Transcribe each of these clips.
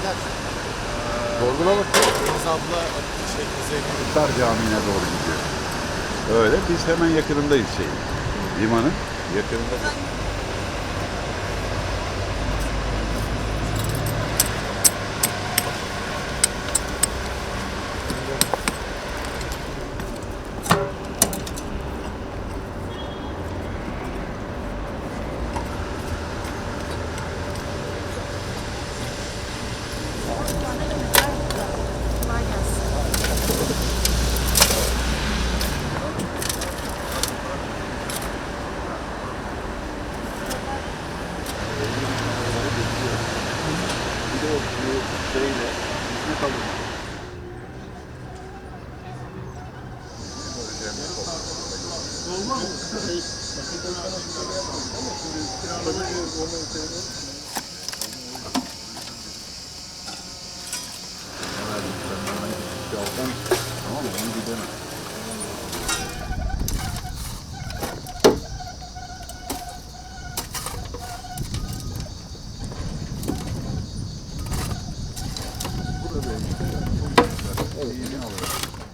Bizler. Sorgula bak. Deniz abla şey kuzey Kutlar Camii'ne doğru gidiyor. Öyle. Biz hemen yakınındayız şeyin. Limanın yakınında. Kolay gelsin. Bir de o bu şeyle hizmet alın. Tamam.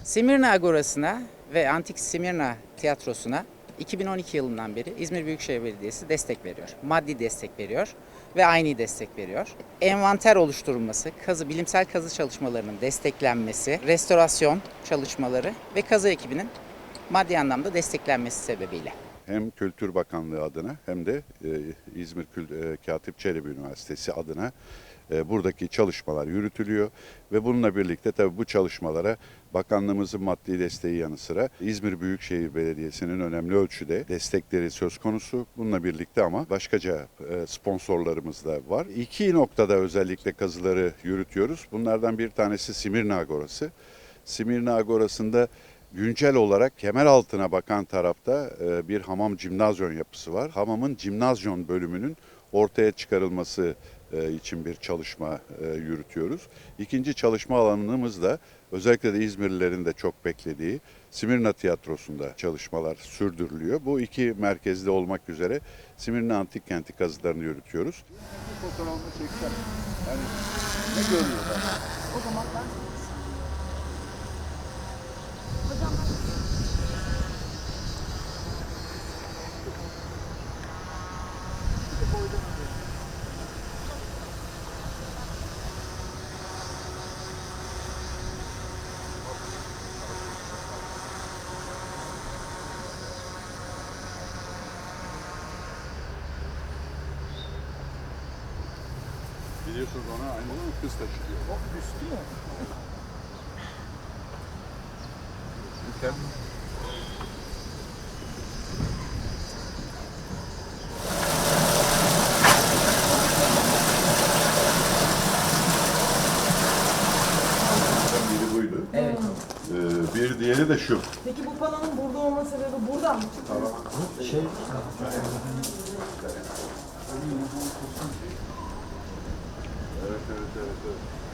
Simirna Agorası'na ve Antik Simirna Tiyatrosu'na 2012 yılından beri İzmir Büyükşehir Belediyesi destek veriyor. Maddi destek veriyor ve aynı destek veriyor. Envanter oluşturulması, kazı, bilimsel kazı çalışmalarının desteklenmesi, restorasyon çalışmaları ve kazı ekibinin maddi anlamda desteklenmesi sebebiyle. hem Kültür Bakanlığı adına hem de e, İzmir Kül- e, Katip Çelebi Üniversitesi adına e, buradaki çalışmalar yürütülüyor ve bununla birlikte tabii bu çalışmalara bakanlığımızın maddi desteği yanı sıra İzmir Büyükşehir Belediyesi'nin önemli ölçüde destekleri söz konusu. Bununla birlikte ama başkaca e, sponsorlarımız da var. İki noktada özellikle kazıları yürütüyoruz. Bunlardan bir tanesi Simirna Agorası. Simirna Agorası'nda Güncel olarak kemer altına bakan tarafta e, bir hamam cimnazyon yapısı var. Hamamın cimnazyon bölümünün ortaya çıkarılması için bir çalışma e, yürütüyoruz. İkinci çalışma alanımız da özellikle de İzmirlilerin de çok beklediği Simirna Tiyatrosu'nda çalışmalar sürdürülüyor. Bu iki merkezde olmak üzere Simirna Antik Kenti kazılarını yürütüyoruz. Fotoğrafını çeksem, yani ne görüyorlar? O zaman ben... Biliyorsunuz ona aynı zamanda kız taşıyor. O düştü mü? Biri buydu. Evet. Ee, bir diğeri de şu. Peki bu panonun burada olma sebebi buradan mı çıkıyor? Evet, evet, evet. evet.